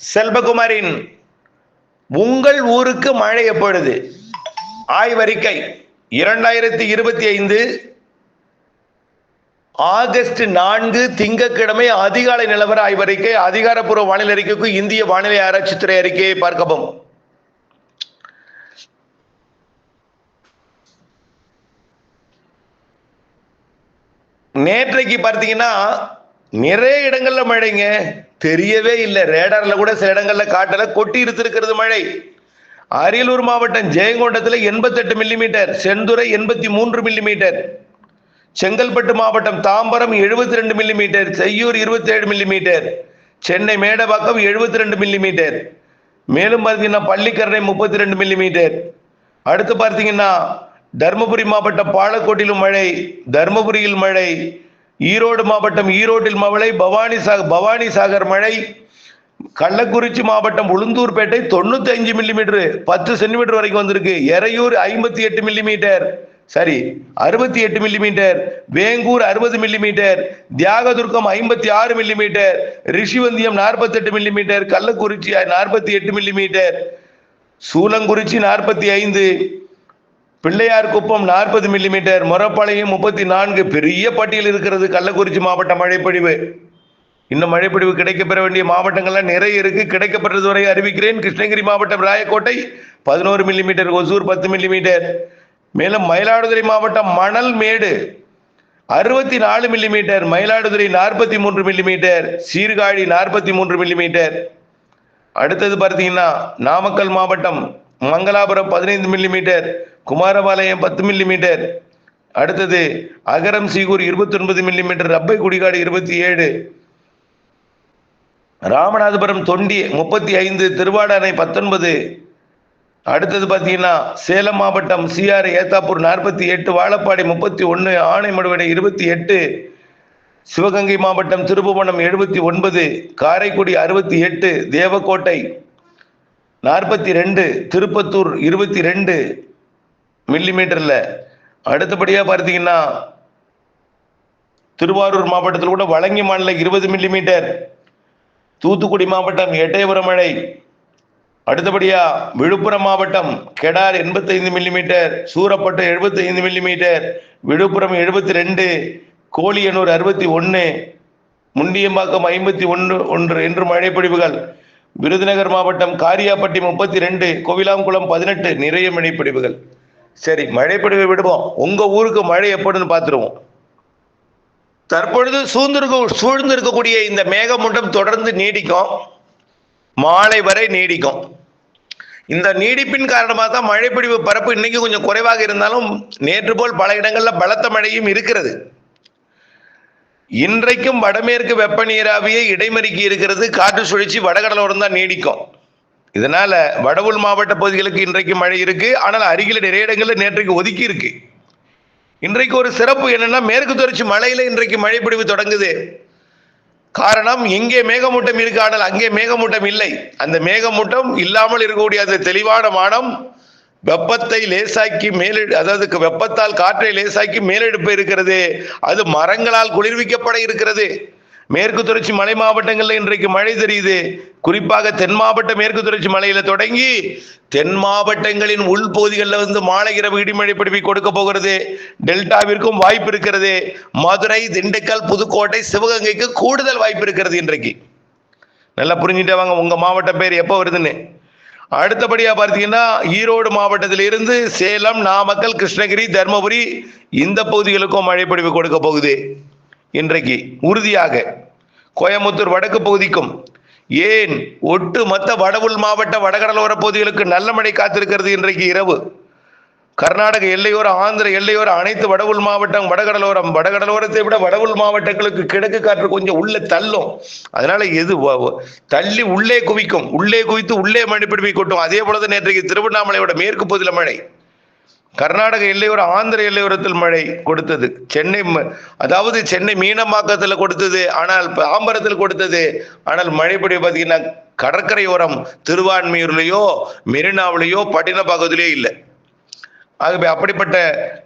செல்வகுமாரின் உங்கள் ஊருக்கு மழை எப்பொழுது? ஆய்வறிக்கை இரண்டாயிரத்தி இருபத்தி ஐந்து ஆகஸ்ட் நான்கு திங்கட்கிழமை அதிகாலை நிலவர ஆய்வறிக்கை அதிகாரப்பூர்வ வானிலை அறிக்கைக்கு இந்திய வானிலை ஆராய்ச்சித்துறை அறிக்கையை பார்க்கவும். நேற்றைக்கு பார்த்தீங்கன்னா நிறைய இடங்கள்ல மழைங்க. தெரியவே இல்லை. ரேடார்ல கூட சில இடங்கள்ல காட்டல கொட்டி இருந்திருக்கிறது மழை. அரியலூர் மாவட்டம் ஜெயங்கொண்டத்தில் எண்பத்தெட்டு மில்லிமீட்டர் செந்துறை எண்பத்தி மூன்று மில்லிமீட்டர் செங்கல்பட்டு மாவட்டம் தாம்பரம் எழுபத்தி ரெண்டு மில்லிமீட்டர் செய்யூர் இருபத்தி ஏழு மில்லிமீட்டர் சென்னை மேடவாக்கம் எழுபத்தி ரெண்டு மில்லிமீட்டர். மேலும் பார்த்தீங்கன்னா பள்ளிக்கரணை முப்பத்தி ரெண்டு மில்லிமீட்டர். அடுத்து பார்த்தீங்கன்னா தருமபுரி மாவட்டம் பாலக்கோட்டிலும் மழை தருமபுரியில் மழை ஈரோடு மாவட்டம் ஈரோட்டில் மழை பவானி சாக பவானி சாகர் மழை கள்ளக்குறிச்சி மாவட்டம் உளுந்தூர்பேட்டை தொண்ணூத்தி அஞ்சு மில்லிமீட்டர் பத்து சென்டிமீட்டர் வரைக்கும் வந்திருக்கு. எறையூர் ஐம்பத்தி எட்டு மில்லிமீட்டர் சரி அறுபத்தி எட்டு மில்லிமீட்டர் வேங்கூர் அறுபது மில்லிமீட்டர் தியாகதுர்க்கம் ஐம்பத்தி ஆறு மில்லிமீட்டர் ரிஷிவந்தியம் நாற்பத்தெட்டு மில்லிமீட்டர் கள்ளக்குறிச்சி நாற்பத்தி எட்டு மில்லிமீட்டர் சூலங்குறிச்சி நாற்பத்தி ஐந்து பிள்ளையார் குப்பம் நாற்பது மில்லிமீட்டர் மொரப்பாளையம் முப்பத்தி நான்கு பெரிய பட்டியல் இருக்கிறது கள்ளக்குறிச்சி மாவட்ட மழைப்பொழிவு. இன்னும் மழைப்பொழிவு கிடைக்கப்பெற வேண்டிய மாவட்டங்கள்லாம் நிறைய இருக்கு. கிடைக்கப்பெற்றது வரை அறிவிக்கிறேன். கிருஷ்ணகிரி மாவட்டம் ராயக்கோட்டை பதினோரு மில்லிமீட்டர் ஒசூர் பத்து மில்லிமீட்டர் மேலும் மயிலாடுதுறை மாவட்டம் மணல் மேடு அறுபத்தி நாலு மில்லிமீட்டர் மயிலாடுதுறை நாற்பத்தி மூன்று மில்லிமீட்டர் சீர்காழி நாற்பத்தி மூன்று மில்லிமீட்டர் அடுத்தது பார்த்தீங்கன்னா நாமக்கல் மாவட்டம் மங்களாபுரம் பதினைந்து மில்லிமீட்டர் குமாரபாளையம் பத்து மில்லிமீட்டர் அடுத்தது அகரம் சீகூர் இருபத்தி ஒன்பது மில்லிமீட்டர் ரப்பை குடிகாடு இருபத்தி ஏழு. ராமநாதபுரம் தொண்டி முப்பத்தி ஐந்து திருவாடானை பத்தொன்பது. அடுத்தது பார்த்தீங்கன்னா சேலம் மாவட்டம் சிஆர் ஏத்தாப்பூர் நாற்பத்தி எட்டு வாழப்பாடி முப்பத்தி ஒன்று ஆனைமடுவடை இருபத்தி எட்டு. சிவகங்கை மாவட்டம் திருப்புவனம் எழுபத்தி ஒன்பது காரைக்குடி அறுபத்தி எட்டு தேவக்கோட்டை நாற்பத்தி ரெண்டு திருப்பத்தூர் இருபத்தி ரெண்டு. மில்லிமீட்டர்ல. அடுத்தபடியாக பார்த்தீங்கன்னா திருவாரூர் மாவட்டத்தில் கூட வழங்கி மாநில இருபது மில்லிமீட்டர். தூத்துக்குடி மாவட்டம் எட்டயபுரம் மழை. அடுத்தபடியா விழுப்புரம் மாவட்டம் கெடார் எண்பத்தைந்து மில்லிமீட்டர் சூரப்பட்டு எழுபத்தைந்து மில்லிமீட்டர் விழுப்புரம் எழுபத்தி ரெண்டு கோழியனூர் அறுபத்தி ஒன்று முண்டியம்பாக்கம் ஐம்பத்தி ஒன்று ஒன்று என்று மழைப்பொழிவுகள் விருதுநகர் மாவட்டம் காரியாப்பட்டி முப்பத்தி ரெண்டு கோவிலாங்குளம் பதினெட்டு நிறைய மழைப்பொழிவுகள் சரி மழைப்பொழிவை விடுவோம். உங்க ஊருக்கு மழை எப்படின்னு பார்த்துருவோம். தற்பொழுது சூழ்ந்திருக்க சூழ்ந்து இருக்கக்கூடிய இந்த மேகமூட்டம் தொடர்ந்து நீடிக்கும். மாலை வரை நீடிக்கும். இந்த நீடிப்பின் காரணமாக தான் மழைப்பிடிவு பரப்பு இன்னைக்கு கொஞ்சம் குறைவாக இருந்தாலும் நேற்று போல் பல இடங்களில் பலத்த மழையும் இருக்கிறது. இன்றைக்கும் வடமேற்கு வெப்ப நீராவியை இடைமறிக்கி இருக்கிறது. காற்று சுழற்சி வடகடலோரம் தான் நீடிக்கும். இதனால வடவுள் மாவட்ட பகுதிகளுக்கு இன்றைக்கு மழை இருக்கு. ஆனால் அருகில நிறைய இடங்களில் நேற்றைக்கு ஒதுக்கி இருக்கு. இன்றைக்கு ஒரு சிறப்பு என்னன்னா மேற்கு தொடர்ச்சி மலையில இன்றைக்கு மழைப்பிடிவு தொடங்குது. காரணம் இங்கே மேகமூட்டம் இருக்கு. ஆனால் அங்கே மேகமூட்டம் இல்லை. அந்த மேகமூட்டம் இல்லாமல் இருக்கக்கூடிய அந்த தெளிவான வானம் வெப்பத்தை லேசாக்கி மேலெ அதாவது வெப்பத்தால் காற்றை லேசாக்கி மேலெடுப்பு இருக்கிறது. அது மரங்களால் குளிர்விக்கப்பட இருக்கிறது. மேற்கு தொடர்ச்சி மலை மாவட்டங்களில் இன்றைக்கு மழை தெரியுது. குறிப்பாக தென் மாவட்ட மேற்கு தொடர்ச்சி மலையில தொடங்கி தென் மாவட்டங்களின் உள்பகுதிகளில் வந்து மாலை இரவு இடிமழை பிடிப்பி கொடுக்க போகிறது. டெல்டாவிற்கும் வாய்ப்பு இருக்கிறது. மதுரை திண்டுக்கல் புதுக்கோட்டை சிவகங்கைக்கு கூடுதல் வாய்ப்பு இருக்கிறது இன்றைக்கு. நல்லா புரிஞ்சுட்டே வாங்க உங்க மாவட்ட பேர் எப்போ வருதுன்னு. அடுத்தபடியா பார்த்தீங்கன்னா ஈரோடு மாவட்டத்தில் இருந்து சேலம் நாமக்கல் கிருஷ்ணகிரி தர்மபுரி இந்த பகுதிகளுக்கும் மழை பொழிவு கொடுக்க போகுது. இன்றைக்கு உறுதியாக கோயம்புத்தூர் வடக்கு பகுதிக்கும் ஏன் ஒட்டுமொத்த வடவுள் மாவட்ட வடகடலோர பகுதிகளுக்கு நல்ல மழை காத்திருக்கிறது இன்றைக்கு இரவு? கர்நாடக எல்லையோர ஆந்திர எல்லையோர அனைத்து வடவுள் மாவட்டம் வடகடலோரம் வடகடலோரத்தை விட வடவுள் மாவட்டங்களுக்கு கிழக்கு காற்று கொஞ்சம் உள்ளே தள்ளும். அதனால எது தள்ளி உள்ளே குவிக்கும். உள்ளே குவித்து உள்ளே மழை பிடிப்பை கொட்டும். அதே போலதான் நேற்றைக்கு திருவண்ணாமலையோட மேற்கு பகுதியில் மழை. கர்நாடக எல்லையோர ஆந்திர எல்லையோரத்தில் மழை கொடுத்தது. சென்னை ம- அதாவது சென்னை மீனம்பாக்கத்தில் கொடுத்தது ஆனால் தாம்பரத்தில் கொடுத்தது. ஆனால் மழைப்படி பார்த்தீங்கன்னா கடற்கரையோரம் திருவான்மையூர்லேயோ மெரினாவிலேயோ பட்டினப்பாக்கத்திலேயோ இல்லை. ஆகவே அப்படிப்பட்ட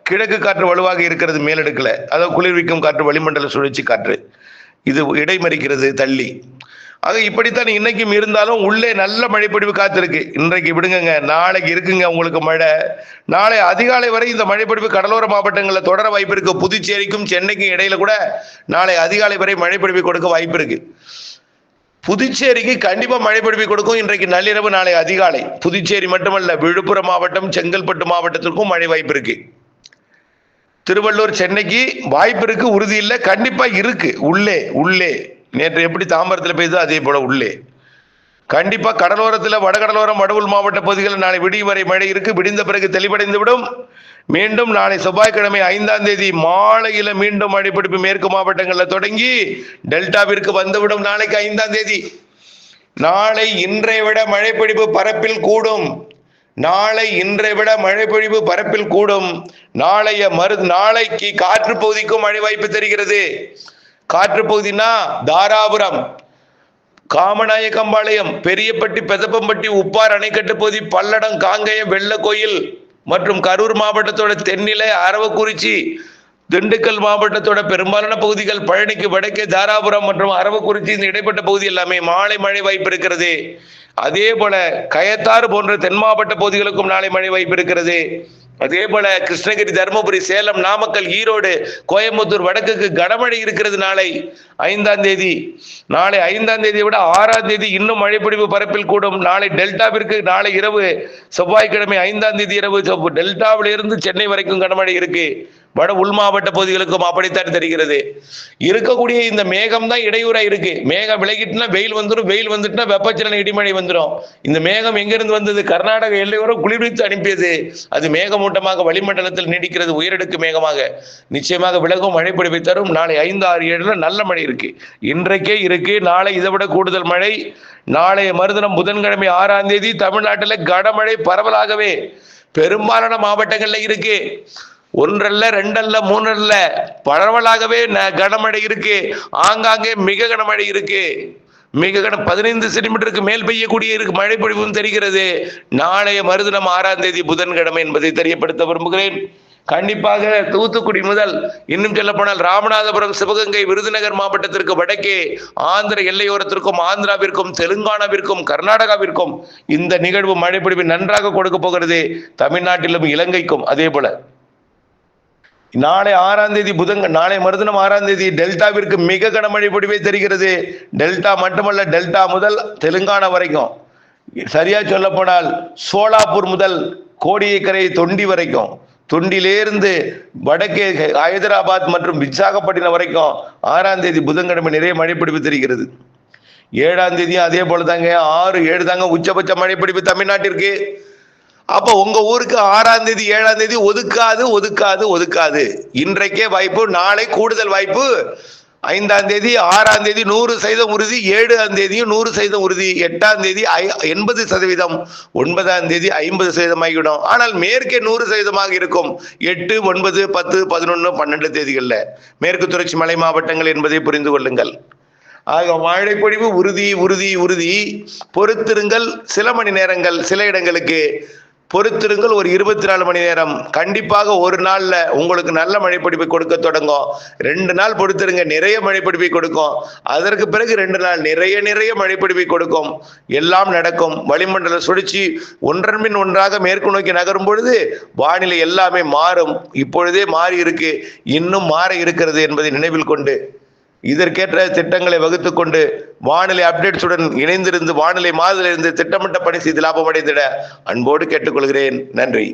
கிழக்கு காற்று வலுவாக இருக்கிறது மேலெடுக்கல. அதாவது குளிர்விக்கும் காற்று வளிமண்டல சுழற்சி காற்று. இது இடைமறிக்கிறது தள்ளி. அது இப்படித்தான் இன்னைக்கும் இருந்தாலும் உள்ளே நல்ல மழைப்பொழிவு காத்திருக்கு. இன்றைக்கு விடுங்கங்க நாளைக்கு இருக்குங்க உங்களுக்கு மழை. நாளை அதிகாலை வரை இந்த மழைப்பொழிவு கடலோர மாவட்டங்களில் தொடர வாய்ப்பு இருக்கு. புதுச்சேரிக்கும் சென்னைக்கும் இடையில கூட நாளை அதிகாலை வரை மழைப்பொழிவு கொடுக்க வாய்ப்பு இருக்கு. புதுச்சேரிக்கு கண்டிப்பா மழைப்பொழிவு கொடுக்கும். இன்றைக்கு நள்ளிரவு நாளை அதிகாலை. புதுச்சேரி மட்டுமல்ல விழுப்புரம் மாவட்டம் செங்கல்பட்டு மாவட்டத்திற்கும் மழை வாய்ப்பு இருக்கு. திருவள்ளூர் சென்னைக்கு வாய்ப்பு இருக்கு உறுதி இல்லை. கண்டிப்பா இருக்கு. உள்ளே உள்ளே. நேற்று எப்படி தாம்பரத்தில் பெய்தோ அதே போல உள்ளே. கண்டிப்பாக கடலோரத்தில் வடகடலோரம் வடவுள் மாவட்ட பகுதிகளில் நாளை விடியும் வரை மழை இருக்கு. விடிந்த பிறகு தெளிவடைந்து விடும். மீண்டும் நாளை செவ்வாய்க்கிழமை ஐந்தாம் தேதி மாலையில் மீண்டும் மழைப்பிடிப்பு மேற்கு மாவட்டங்களில் தொடங்கி டெல்டாவிற்கு வந்துவிடும் நாளைக்கு ஐந்தாம் தேதி. நாளை இன்றை விட மழைப்பிடிப்பு பரப்பில் கூடும். நாளை இன்றை விட மழைப்பொழிவு பரப்பில் கூடும். நாளைய மறு நாளைக்கு காற்று பகுதிக்கும் மழை வாய்ப்பு தெரிகிறது. காற்று பகுதினா தாராபுரம் காமநாயக்கம்பாளையம் பெரியப்பட்டி பெதப்பம்பட்டி உப்பார் அணைக்கட்டு பகுதி பல்லடம் காங்கயம் வெள்ளக்கோயில் மற்றும் கரூர் மாவட்டத்தோட தென்னிலை அரவக்குறிச்சி திண்டுக்கல் மாவட்டத்தோட பெரும்பாலான பகுதிகள் பழனிக்கு வடக்கே தாராபுரம் மற்றும் அரவக்குறிச்சி இந்த இடைப்பட்ட பகுதி எல்லாமே மாலை மழை வாய்ப்பு இருக்கிறது. அதே போல கயத்தாறு போன்ற தென் மாவட்ட பகுதிகளுக்கும் நாளை மழை வாய்ப்பு இருக்கிறது. அதே போல கிருஷ்ணகிரி தருமபுரி சேலம் நாமக்கல் ஈரோடு கோயம்புத்தூர் வடக்குக்கு கனமழை இருக்கிறது நாளை ஐந்தாம் தேதி. நாளை ஐந்தாம் தேதியை விட ஆறாம் தேதி இன்னும் மழைப்பிடிவு பரப்பில் கூடும். நாளை டெல்டாவிற்கு நாளை இரவு செவ்வாய்க்கிழமை ஐந்தாம் தேதி இரவு டெல்டாவிலிருந்து சென்னை வரைக்கும் கனமழை இருக்கு. வட உள் மாவட்ட பகுதிகளுக்கும் அப்படித்தான் தெரிகிறது. இருக்கக்கூடிய இந்த மேகம் தான் இடையூறா இருக்கு. மேகம் விலகிட்டுனா வெயில் வந்துடும் வெயில் வந்துட்டுனா வெப்பச்சலன இடிமழை வந்துடும் இந்த மேகம் எங்கிருந்து வந்தது? கர்நாடக எல்லையோரம் குளிர்வித்து அனுப்பியது. அது மேகமூட்டமாக வளிமண்டலத்தில் நீடிக்கிறது உயரடுக்கு மேகமாக. நிச்சயமாக விலகும் மழை பொழிவை தரும். நாளை ஐந்து ஆறு ஏழுல நல்ல மழை இருக்கு. இன்றைக்கே இருக்கு. நாளை இதை விட கூடுதல் மழை. நாளைய மறுதினம் புதன்கிழமை ஆறாம் தேதி தமிழ்நாட்டில் கனமழை பரவலாகவே. பெரும்பாலான மாவட்டங்கள்ல இருக்கு. ஒன்றல்ல ரெண்டல்ல மூன்றல்ல. பரவலாகவே ந- கனமழை இருக்கு. ஆங்காங்கே மிக கனமழை இருக்கு. மிக கன பதினைந்து சென்டிமீட்டருக்கு மேல் பெய்யக்கூடிய இருக்கு. மழை பொழிவும் தெரிகிறது. நாளைய மறுதினம் ஆறாம் தேதி புதன்கிழமை என்பதை தெரியப்படுத்த விரும்புகிறேன். கண்டிப்பாக தூத்துக்குடி முதல் இன்னும் சொல்ல போனால் ராமநாதபுரம் சிவகங்கை விருதுநகர் மாவட்டத்திற்கு வடக்கே ஆந்திர எல்லையோரத்திற்கும் ஆந்திராவிற்கும் தெலுங்கானாவிற்கும் கர்நாடகாவிற்கும் இந்த நிகழ்வு மழைப்பொழிவு நன்றாக கொடுக்க போகிறது. தமிழ்நாட்டிலும் இலங்கைக்கும் அதே போல. நாளை ஆறாம் தேதி புதன் நாளை மறுதினம் ஆறாம் தேதி டெல்டாவிற்கு மிக கனமழை பொடிவே தெரிகிறது. டெல்டா மட்டுமல்ல டெல்டா முதல் தெலுங்கானா வரைக்கும். சரியா சொல்லப்போனால் சோலாப்பூர் முதல் கோடியக்கரை தொண்டி வரைக்கும். தொண்டிலேருந்து வடக்கே ஹைதராபாத் மற்றும் விசாகப்பட்டினம் வரைக்கும் ஆறாம் தேதி புதன்கிழமை நிறைய மழை பிடிப்பு தெரிகிறது. ஏழாம் தேதியும் அதே போல தாங்க ஆறு ஏழு தாங்க உச்சபட்ச மழை பிடிப்பு தமிழ்நாட்டிற்கு. அப்ப உங்க ஊருக்கு ஆறாம் தேதி ஏழாம் தேதி ஒதுக்காது ஒதுக்காது ஒதுக்காது. இன்றைக்கே வாய்ப்பு நாளை கூடுதல் வாய்ப்பு. ஐந்தாம் தேதி ஆறாம் தேதி நூறு சதவீதம் உறுதி ஏழாம் தேதியும் நூறு சதவீதம் உறுதி எட்டாம் தேதி ஐ- எண்பது சதவீதம் ஒன்பதாம் தேதி ஐம்பது சதவீதம் ஆகிவிடும். ஆனால் மேற்கே நூறு சதவீதமாக இருக்கும். எட்டு ஒன்பது பத்து பதினொன்று பன்னெண்டு தேதிகளில். மேற்கு தொடர்ச்சி மலை மாவட்டங்கள் என்பதை புரிந்து கொள்ளுங்கள். ஆக வாழைப்பொழிவு உறுதி உறுதி உறுதி. பொறுத்திருங்கள். சில மணி நேரங்கள் சில இடங்களுக்கு பொறுத்திருங்கள். ஒரு இருபத்தி நாலு மணி நேரம். கண்டிப்பாக ஒரு நாள்ல உங்களுக்கு நல்ல மழைப்பிடிப்பை கொடுக்க தொடங்கும். ரெண்டு நாள் பொறுத்திருங்க. நிறைய மழைப்பிடிப்பை கொடுக்கும். அதற்கு பிறகு ரெண்டு நாள் நிறைய நிறைய மழைப்பிடிப்பை கொடுக்கும். எல்லாம் நடக்கும். வளிமண்டல சுழற்சி ஒன்றன் பின் ஒன்றாக மேற்கு நோக்கி நகரும் பொழுது வானிலை எல்லாமே மாறும். இப்பொழுதே மாறி இருக்கு இன்னும் மாற இருக்கிறது என்பதை நினைவில் கொண்டு இதற்கேற்ற திட்டங்களை வகுத்து கொண்டு வானிலை அப்டேட்ஸுடன் இணைந்திருந்து வானிலை மாதிலிருந்து திட்டமிட்ட பணி செய்து லாபம் அடைந்திட அன்போடு கேட்டுக்கொள்கிறேன். நன்றி.